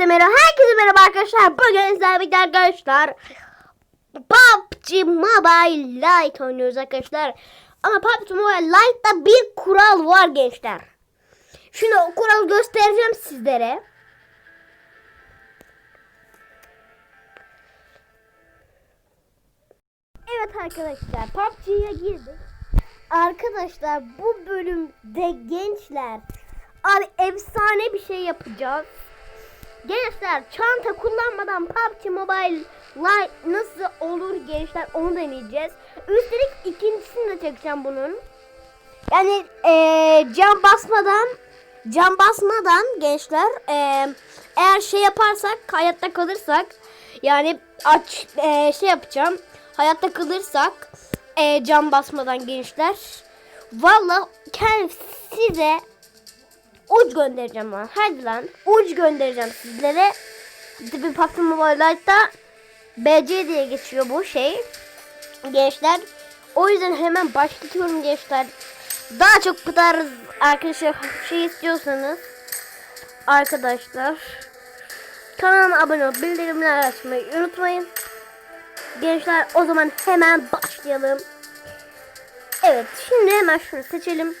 Herkese merhaba. Herkese merhaba arkadaşlar. Bugün sizlerle birlikte arkadaşlar PUBG Mobile Lite oynuyoruz arkadaşlar. Ama PUBG Mobile Lite'da bir kural var gençler. Şimdi o kuralı göstereceğim sizlere. Evet arkadaşlar PUBG'ye girdik. Arkadaşlar bu bölümde gençler abi efsane bir şey yapacağız. Gençler çanta kullanmadan PUBG Mobile Lite nasıl olur gençler onu deneyeceğiz. Üstelik ikincisini de çekeceğim bunun. Yani eee cam basmadan cam basmadan gençler eee, eğer şey yaparsak hayatta kalırsak yani aç eee, şey yapacağım hayatta kalırsak eee, cam basmadan gençler valla size uç göndereceğim lan. Hadi lan. Uç göndereceğim sizlere. Bir PUBG Mobile Lite'da BC diye geçiyor bu şey. Gençler. O yüzden hemen başlatıyorum gençler. Daha çok bu tarz arkadaşlar şey istiyorsanız arkadaşlar kanalıma abone olup bildirimleri açmayı unutmayın. Gençler o zaman hemen başlayalım. Evet şimdi hemen şunu seçelim.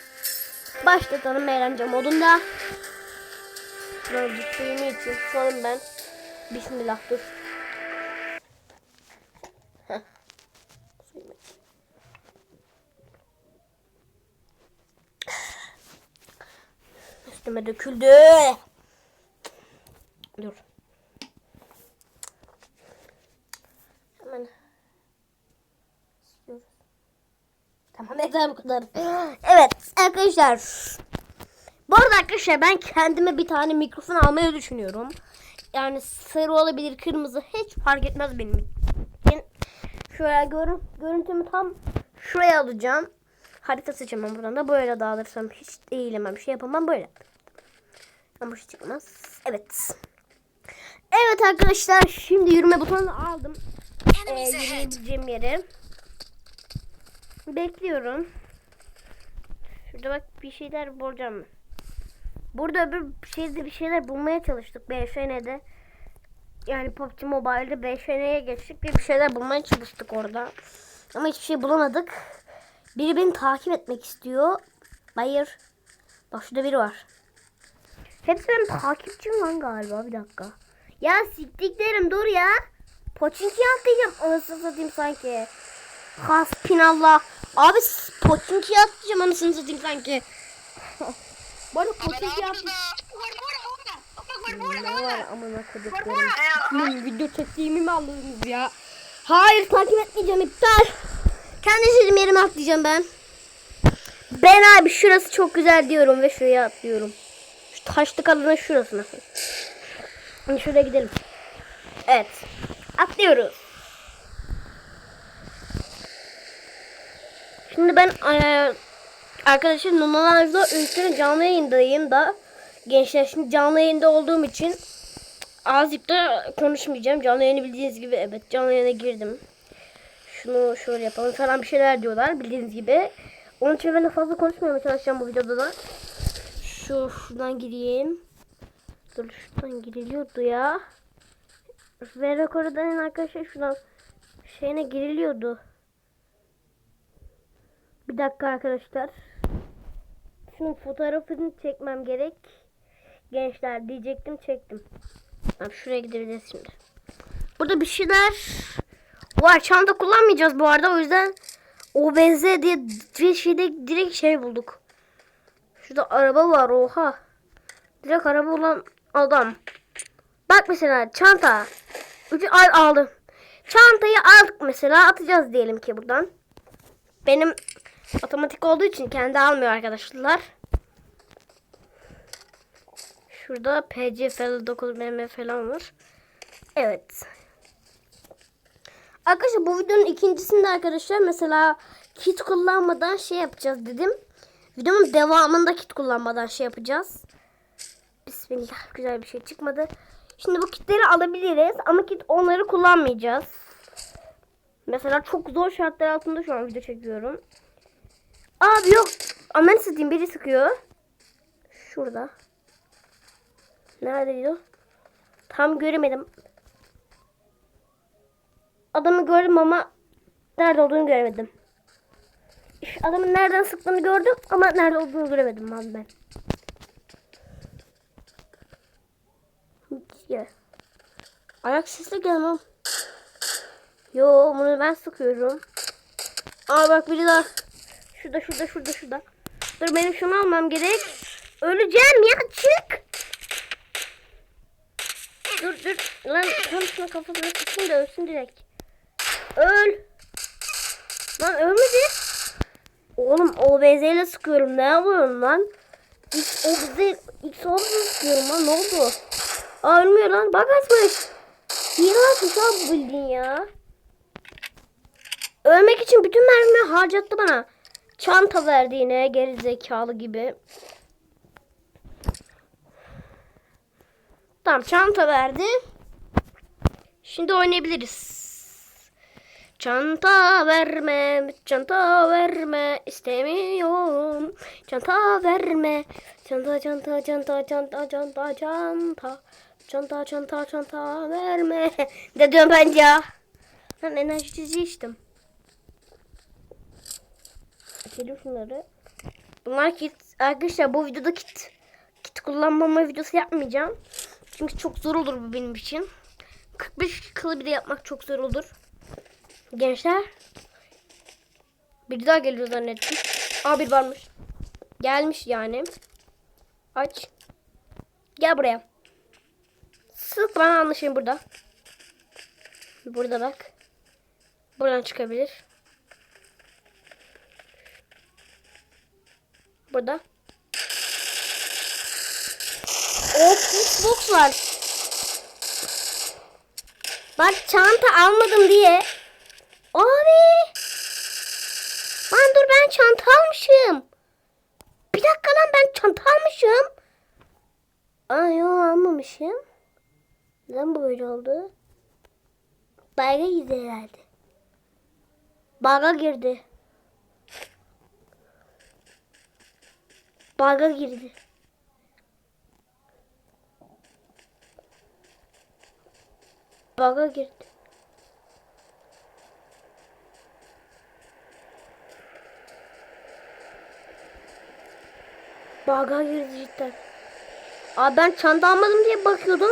Başlatalım eğlence modunda. Birazcık suyumu içeyim. Susalım ben. Bismillah dur. Üstüme döküldü. Dur. Hemen. Sıkıyoruz. Tamam yeter bu kadar. Evet arkadaşlar. Bu arada arkadaşlar ben kendime bir tane mikrofon almayı düşünüyorum. Yani sarı olabilir kırmızı hiç fark etmez benim için. Şöyle görün, görüntümü tam şuraya alacağım. Harita seçemem buradan da böyle dağılırsam hiç eğilemem bir şey yapamam böyle. Ama şey çıkmaz. Evet. Evet arkadaşlar şimdi yürüme butonunu aldım. Ee, yürüyebileceğim yere. Bekliyorum. Şurada bak bir şeyler bulacağım. Burada öbür şeyde bir şeyler bulmaya çalıştık BFN'de. Yani PUBG Mobile'de BFN'ye geçtik ve bir şeyler bulmaya çalıştık orada. Ama hiçbir şey bulamadık. Biri beni takip etmek istiyor. Hayır. Bak şurada biri var. Hepsi benim takipçim lan galiba. Bir dakika. Ya siktiklerim dur ya. Poçinki atlayacağım. Anasını satayım sanki. Hasbinallah. Abi Poçinki atlayacağım anasını satayım sanki. Bak var burada, Ne var amına koduklarım. Sikiyim, video çektiğimi mi anladınız ya? Hayır takip etmeyeceğim iptal. Kendi istediğim yerime atlayacağım ben. Ben abi şurası çok güzel diyorum ve şuraya atlıyorum. Şu taşlık alanın şurasına. Şimdi şuraya gidelim. Evet. Atlıyoruz. Şimdi ben eee arkadaşım Numalar'da ülkenin canlı yayındayım da. Gençler şimdi canlı yayında olduğum için azıcık konuşmayacağım. Canlı yayını bildiğiniz gibi evet canlı yayına girdim. Şunu şöyle yapalım falan bir şeyler diyorlar bildiğiniz gibi. Onun için ben de fazla konuşmamaya çalışacağım bu videoda da. Şu şuradan gireyim. Dur şuradan giriliyordu ya. Ve rekordan arkadaşlar şuradan şeyine giriliyordu. Bir dakika arkadaşlar. Şunun fotoğrafını çekmem gerek. Gençler diyecektim çektim. Tamam şuraya gidebiliriz şimdi. Burada bir şeyler var. Çanta kullanmayacağız bu arada. O yüzden OBZ diye bir şeyde direkt şey bulduk. Şurada araba var. Oha. Direkt araba olan adam. Bak mesela çanta. Üçü al aldım. Çantayı aldık mesela atacağız diyelim ki buradan. Benim otomatik olduğu için kendi almıyor arkadaşlar. Şurada PC falan 9 mm falan var. Evet. Arkadaşlar bu videonun ikincisinde arkadaşlar mesela kit kullanmadan şey yapacağız dedim. Videonun devamında kit kullanmadan şey yapacağız. Bismillah güzel bir şey çıkmadı. Şimdi bu kitleri alabiliriz ama kit onları kullanmayacağız. Mesela çok zor şartlar altında şu an video çekiyorum. Abi yok. Aman satayım biri sıkıyor. Şurada. Neredeydi o? Tam göremedim. Adamı gördüm ama nerede olduğunu göremedim. Adamın nereden sıktığını gördüm ama nerede olduğunu göremedim abi ben. Ya. Ayak sesli gelmem. Yo bunu ben sıkıyorum. Aa bak biri daha. Şurada şurada şurada şurada. Dur benim şunu almam gerek. Öleceğim ya çık. Dur dur. Lan tam şuna kafasına sıkayım da ölsün direkt. Öl. Lan ölmedi. Oğlum OBZ ile sıkıyorum. Ne yapıyorum lan? X OBZ X OBZ sıkıyorum lan. Ne oldu? Aa ölmüyor lan. Bak açmış. Hile atmış abi bu bildiğin ya. Ölmek için bütün mermimi harcattı bana. Çanta verdi yine geri zekalı gibi. Tamam çanta verdi. Şimdi oynayabiliriz. Çanta verme, çanta verme istemiyorum. Çanta verme. Çanta çanta çanta çanta çanta çanta. Çanta çanta çanta verme. Diyorum ben ya? Ben enerjici içtim. Açalım şunları. Bunlar kit. Arkadaşlar bu videoda kit. Kit kullanmama videosu yapmayacağım. Çünkü çok zor olur bu benim için. 45 kılı bir de yapmak çok zor olur. Gençler. Bir daha geliyor zannettim. Aa bir varmış. Gelmiş yani. Aç. Gel buraya. Sık bana anlaşayım burada. Burada bak. Buradan çıkabilir. Burada. O Xbox var. Bak çanta almadım diye. Abi. Lan dur ben çanta almışım. Bir dakika lan ben çanta almışım. Aa yok almamışım. Neden böyle oldu? Baga girdi herhalde. Baga girdi. Baga girdi. Baga girdi. Baga girdi cidden. Abi ben çanta almadım diye bakıyordum.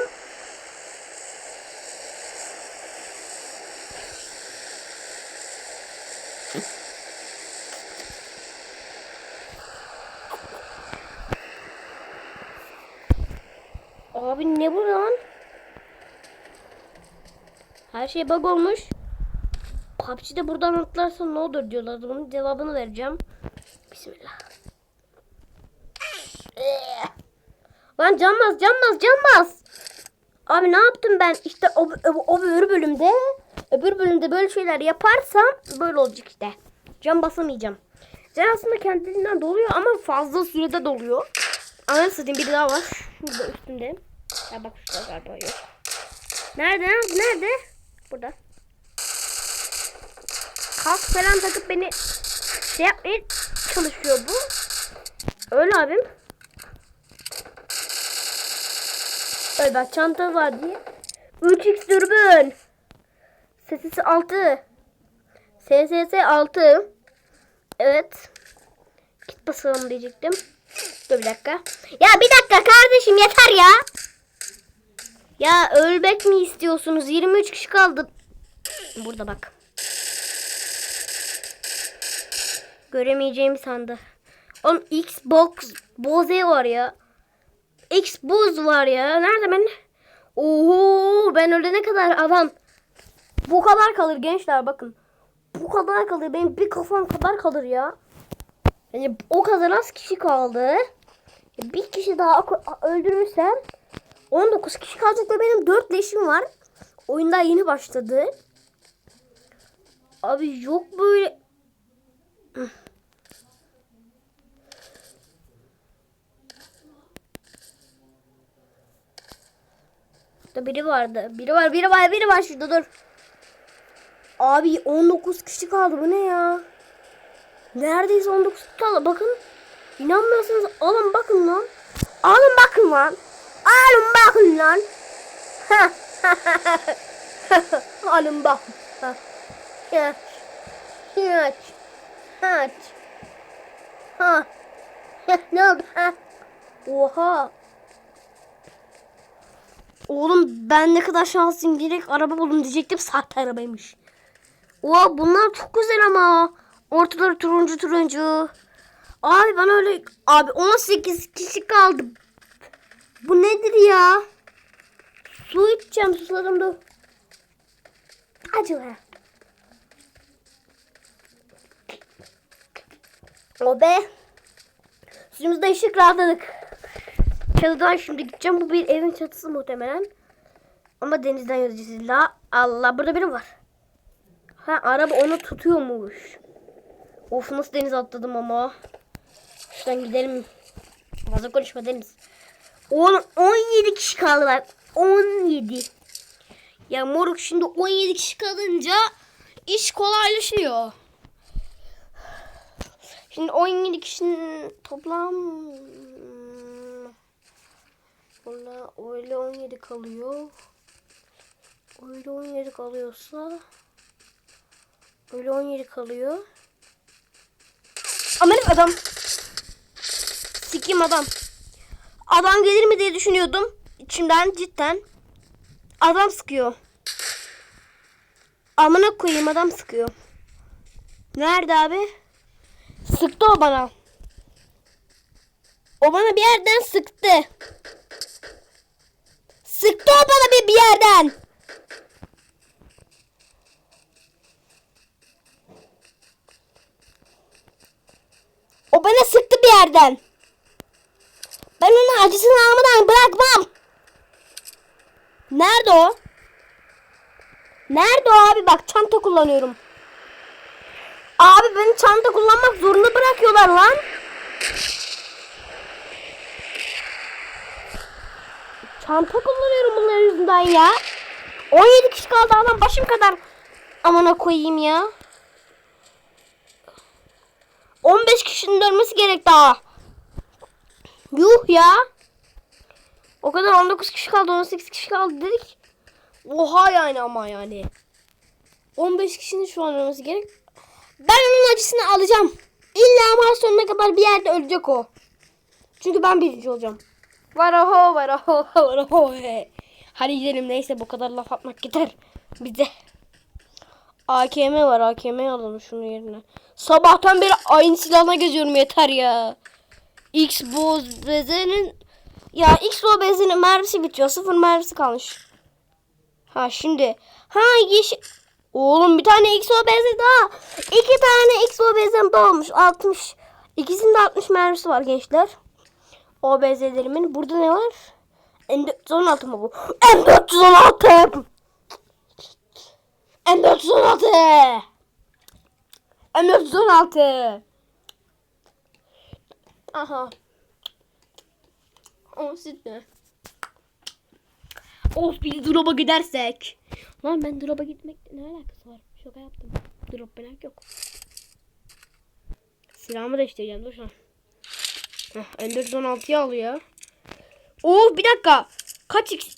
Abi ne bu lan? Her şey bug olmuş. PUBG'de buradan atlarsa ne olur diyorlardı. Bunun cevabını vereceğim. Bismillah. Lan canmaz canmaz canmaz. Abi ne yaptım ben? İşte o, öbür bölümde öbür bölümde böyle şeyler yaparsam böyle olacak işte. Can basamayacağım. Can aslında kendiliğinden doluyor ama fazla sürede doluyor. Anasını biri daha var. Burada üstünde. Ya bak şurada galiba yok. Nerede? Nerede? Burada. Kalk falan takıp beni şey yapmaya çalışıyor bu. Öyle abim. Öyle bak çanta var diye. 3x dürbün. SSS 6. SSS 6. Evet. Kit basalım diyecektim. Dur bir dakika. Ya bir dakika kardeşim yeter ya. Ya ölmek mi istiyorsunuz? 23 kişi kaldı. Burada bak. Göremeyeceğimi sandı. Oğlum Xbox Boze var ya. Xbox var ya. Nerede ben? Oho ben ölene kadar adam. Bu kadar kalır gençler bakın. Bu kadar kalır. Benim bir kafam kadar kalır ya. Yani o kadar az kişi kaldı. Bir kişi daha öldürürsem 19 kişi kalacak ve benim 4 leşim var. Oyun daha yeni başladı. Abi yok böyle. Burada biri vardı. Biri var, biri var, biri var şurada dur. Abi 19 kişi kaldı. Bu ne ya? Neredeyse 19 kaldı. Bakın. İnanmıyorsanız alın bakın lan. Alın bakın lan. Alın bakın lan. Alın bak. Ha. Hiç. Hiç. Hiç. Ha. Ne oldu? Ha. Oha. Oğlum ben ne kadar şanslıyım direkt araba buldum diyecektim sahte arabaymış. Oha bunlar çok güzel ama. Ortaları turuncu turuncu. Abi bana öyle abi 18 kişi kaldı. Bu nedir ya? Su içeceğim susadım dur. Acı ver. O be. Suyumuzda ışık rahatladık. Çatıdan şimdi gideceğim. Bu bir evin çatısı muhtemelen. Ama denizden yazıcısı. La Allah burada biri var. Ha araba onu tutuyormuş. Of nasıl deniz atladım ama. Şuradan gidelim. Fazla konuşma Deniz. Oğlum 17 kişi kaldı bak. 17. Ya moruk şimdi 17 kişi kalınca iş kolaylaşıyor. Şimdi 17 kişinin toplam Ona öyle 17 kalıyor. Öyle 17 kalıyorsa öyle 17 kalıyor. Ama benim adam sikim adam. Adam gelir mi diye düşünüyordum. İçimden cidden. Adam sıkıyor. Amına koyayım adam sıkıyor. Nerede abi? Sıktı o bana. O bana bir yerden sıktı. Sıktı o bana bir, bir yerden. O bana sıktı bir yerden. Ben onun acısını almadan bırakmam. Nerede o? Nerede o abi? Bak çanta kullanıyorum. Abi beni çanta kullanmak zorunda bırakıyorlar lan. Çanta kullanıyorum bunların yüzünden ya. 17 kişi kaldı adam başım kadar. Amına koyayım ya. 15 kişinin dönmesi gerek daha. Yuh ya. O kadar 19 kişi kaldı 18 kişi kaldı dedik. Oha yani ama yani. 15 kişinin şu an ölmesi gerek. Ben onun acısını alacağım. İlla ama sonuna kadar bir yerde ölecek o. Çünkü ben birinci olacağım. Var oho var oho var oho. he. Hadi gidelim neyse bu kadar laf atmak yeter. Bize. AKM var AKM alalım şunun yerine. Sabahtan beri aynı silahla geziyorum yeter ya. Xbox bezenin ya Xbox bezinin mermisi bitiyor. Sıfır mermisi kalmış. Ha şimdi. Ha yeşil. Oğlum bir tane Xbox bezi daha. İki tane Xbox bezim daha olmuş. 60. İkisinde 60 mermisi var gençler. O bezlerimin. Burada ne var? M416 mı bu? M416! M416! M416! Aha. Siz ne? Of biz drop'a gidersek. Lan ben drop'a gitmekle ne alakası var? Şaka yaptım. Drop falan yok. Silahımı değiştireceğim dur şu an. Heh, M416'yı alıyor. Oo bir dakika. Kaç x?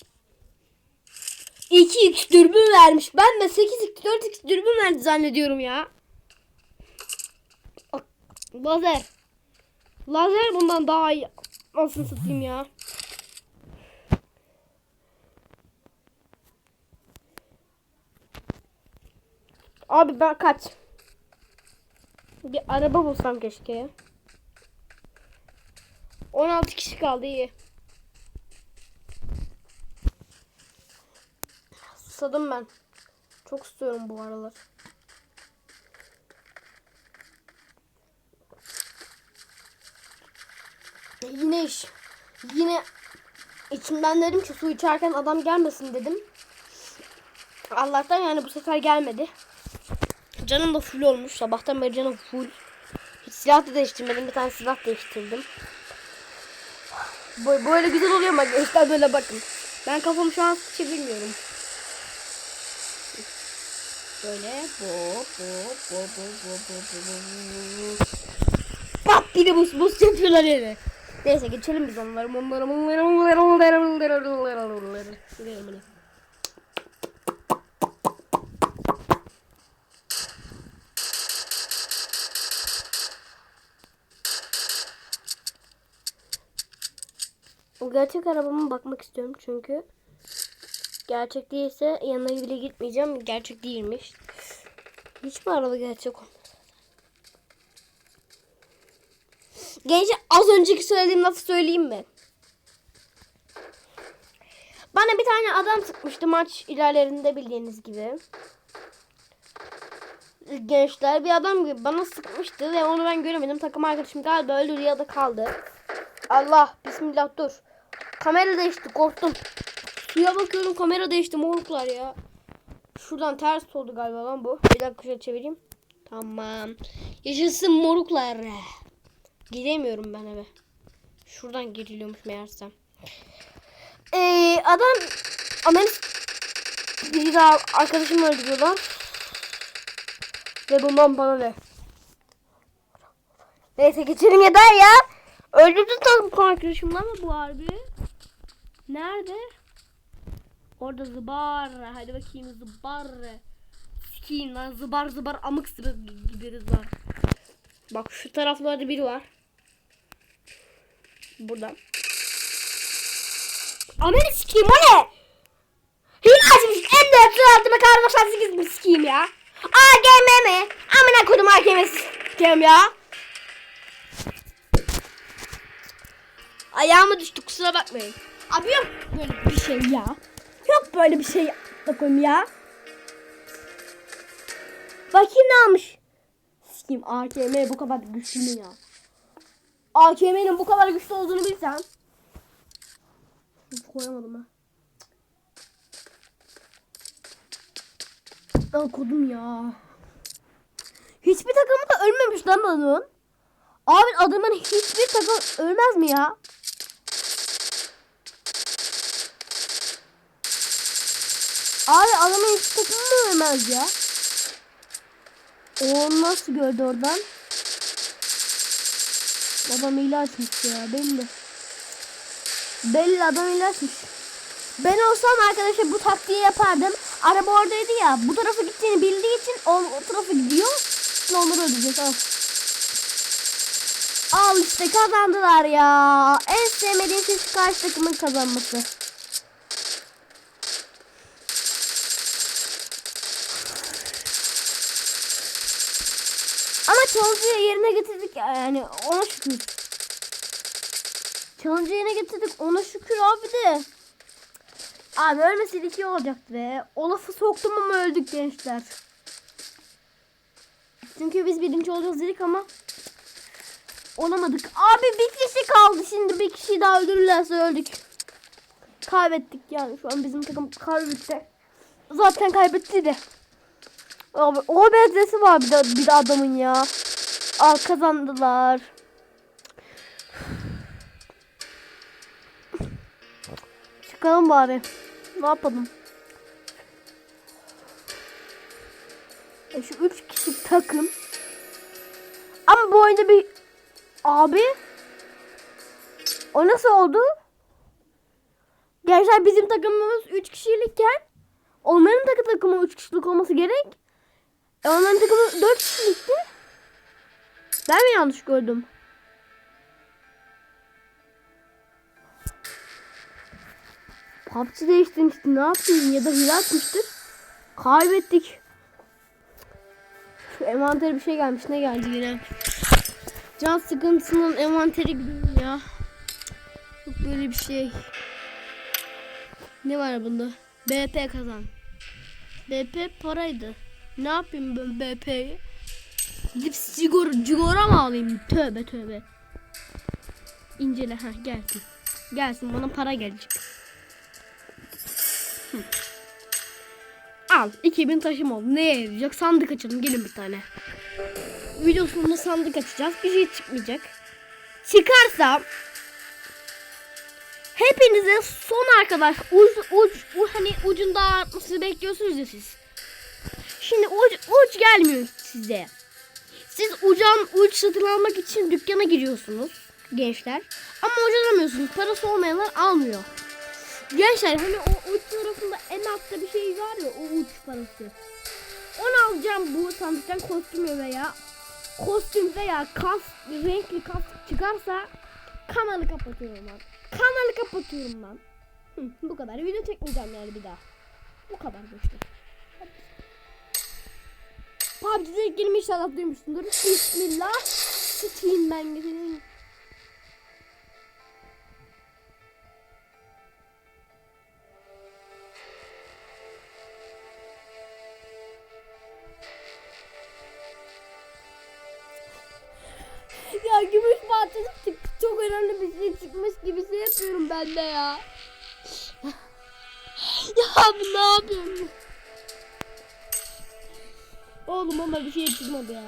2x dürbün vermiş. Ben de 8x 4x dürbün verdi zannediyorum ya. Lazer. Lazer bundan daha iyi. Nasıl satayım ya? Abi ben kaç? Bir araba bulsam keşke ya. 16 kişi kaldı iyi. Susadım ben. Çok istiyorum bu aralar. Yine iş. Yine içimden dedim ki su içerken adam gelmesin dedim. Allah'tan yani bu sefer gelmedi. Canım da full olmuş. Sabahtan beri canım full. Hiç silah da değiştirmedim. Bir tane silah değiştirdim. Böyle, güzel oluyor ama gençler böyle bakın. Ben kafamı şu an çevirmiyorum. Böyle hop hop hop hop hop hop hop Bak bir de buz buz yapıyorlar yine. Neyse geçelim biz onları. Onları onları onları onları onları onları onları. Gidelim gerçek arabama bakmak istiyorum çünkü gerçek değilse yanına bile gitmeyeceğim. Gerçek değilmiş. Hiçbir araba gerçek olmuyor. Gençler az önceki söylediğim lafı söyleyeyim mi? Bana bir tane adam sıkmıştı maç ilerlerinde bildiğiniz gibi. Gençler bir adam bana sıkmıştı ve onu ben göremedim. Takım arkadaşım galiba öldü ya da kaldı. Allah bismillah dur. Kamera değişti korktum. Suya bakıyorum kamera değişti moruklar ya. Şuradan ters oldu galiba lan bu. Bir dakika şöyle çevireyim. Tamam. Yaşasın moruklar. Gidemiyorum ben eve. Şuradan giriliyormuş meğersem. Ee, adam Amerik bir daha arkadaşımı öldürüyorlar. Ve bundan bana ne? Neyse geçelim yeter ya. Öldürdü takım arkadaşımla mı bu harbi? Nerede? Orada zıbar. Hadi bakayım zıbar. Sikiyim lan zıbar zıbar amık sıra gibi zıbar. Bak şu taraflarda biri var. Burada. Ameli sikiyim o ne? Hile açmış M4 altıma kar 98 mi sikiyim ya? AGM mi? Amına kodum AGM'si sikiyim ya. Ayağıma düştü kusura bakmayın. Abi yok böyle bir şey ya. Yok böyle bir şey bakayım ya. Bakayım ne almış. Sikiyim AKM bu kadar güçlü mü ya? AKM'nin bu kadar güçlü olduğunu bilsem. Koyamadım. Al kodum ya. Hiçbir takımı da ölmemiş lan adamın. Abi adamın hiçbir takım ölmez mi ya? Abi adamın hiçbir takımı mı ölmez ya? O nasıl gördü oradan? Adam hile açmış ya belli. Belli adam hile açmış. Ben olsam arkadaşlar bu taktiği yapardım. Araba oradaydı ya. Bu tarafa gittiğini bildiği için o, o tarafa gidiyor. Onları öldürecek. Al. Al işte kazandılar ya. En sevmediğim şey karşı takımın kazanması. Ama challenge'ı yerine getirdik yani ona şükür. Challenge'ı yerine getirdik ona şükür abi de. Abi ölmeseydik iyi olacaktı be. O lafı soktum ama öldük gençler. Çünkü biz birinci olacağız dedik ama olamadık. Abi bir kişi kaldı şimdi bir kişi daha öldürürlerse öldük. Kaybettik yani şu an bizim takım kaybetti. Zaten kaybetti de. O benzesi var bir de, bir de adamın ya. Al kazandılar. Çıkalım bari. Ne yapalım? E şu üç kişi takım. Ama bu oyunda bir... Abi. O nasıl oldu? Gençler bizim takımımız 3 kişilikken onların takı takımı 3 kişilik olması gerek. E onların takımı 4 kişilikti. Ben mi yanlış gördüm? PUBG değiştirmişti ne yapayım ya da hile atmıştır. Kaybettik. Şu envantere bir şey gelmiş ne geldi yine? Can sıkıntısının envanteri gibi ya. Yok böyle bir şey. Ne var bunda? BP kazan. BP paraydı. Ne yapayım ben BP'yi? Gidip sigara, sigara mı alayım? Tövbe tövbe. İncele ha gelsin. Gelsin bana para gelecek. Hı. Al 2000 taşım oldu. Neye yarayacak? Sandık açalım. Gelin bir tane. Video sonunda sandık açacağız. Bir şey çıkmayacak. Çıkarsa hepinize son arkadaş uç uç u, hani ucun daha artmasını bekliyorsunuz ya siz. Şimdi uç uç gelmiyor size. Siz ucan uç satın almak için dükkana giriyorsunuz gençler. Ama uç alamıyorsunuz. Parası olmayanlar almıyor. Gençler hani o uç tarafında en altta bir şey var ya o uç parası. Onu alacağım bu sandıktan kostüm veya kostüm veya kas renkli kas çıkarsa Kanalı kapatıyorum lan. Kanalı kapatıyorum lan. Hı, bu kadar. Video çekmeyeceğim yani bir daha. Bu kadar işte. PUBG'de ilgili inşallah duymuşsundur. Bismillah. Sıçayım ben gecenin. Ya gümüş çıktı. Çok önemli bir şey çıkmış gibisi yapıyorum ben de ya. ya ne yapıyorsun? Oğlum ama bir şey çıkmadı ya.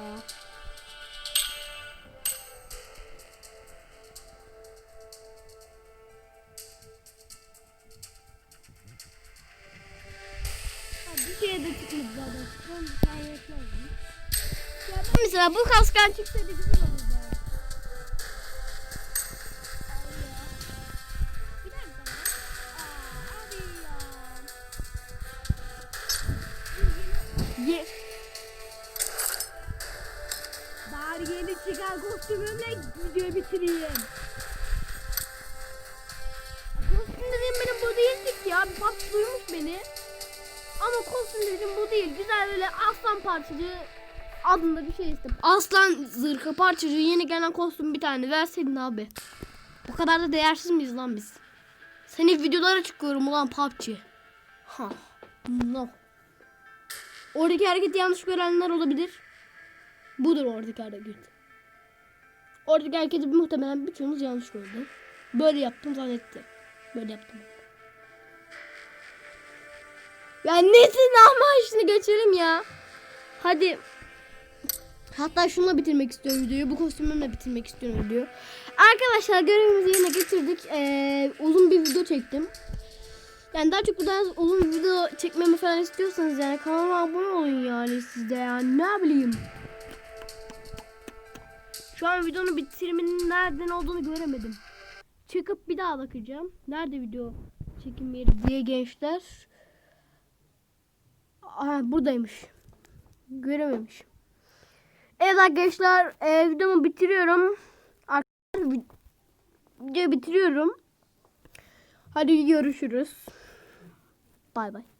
Bir şey çıkmadı zaten. Ben bir tane yetmezdim. Ya ben mesela bu kaskan çıksaydı güzel Bari yeni çıkan kostümümle videoyu bitireyim. Kostüm dediğim benim bu değildik ya. Bak duymuş beni. Ama kostüm dediğim bu değil. Güzel böyle aslan parçacığı adında bir şey istedim. Aslan zırhı parçacığı yeni gelen kostüm bir tane verseydin abi. Bu kadar da değersiz miyiz lan biz? Seni videolara çıkıyorum ulan PUBG. Ha. No. Oradaki hareketi yanlış görenler olabilir. Budur oradaki hareket. Oradaki hareketi muhtemelen birçoğunuz yanlış gördü. Böyle yaptım zannetti. Böyle yaptım. Ya nesin ama işini geçelim ya. Hadi. Hatta şununla bitirmek istiyorum videoyu. Bu kostümümle bitirmek istiyorum videoyu. Arkadaşlar görevimizi yerine getirdik. Ee, uzun bir video çektim. Yani daha çok bu tarz uzun video çekmemi falan istiyorsanız yani kanalıma abone olun yani siz de yani ne bileyim. Şu an videonun bitiriminin nereden olduğunu göremedim. Çıkıp bir daha bakacağım. Nerede video çekim yeri diye gençler. Aa, buradaymış. Görememiş. Evet arkadaşlar e, videomu bitiriyorum. Arkadaşlar vi- videoyu bitiriyorum. Hadi görüşürüz. Bay bay.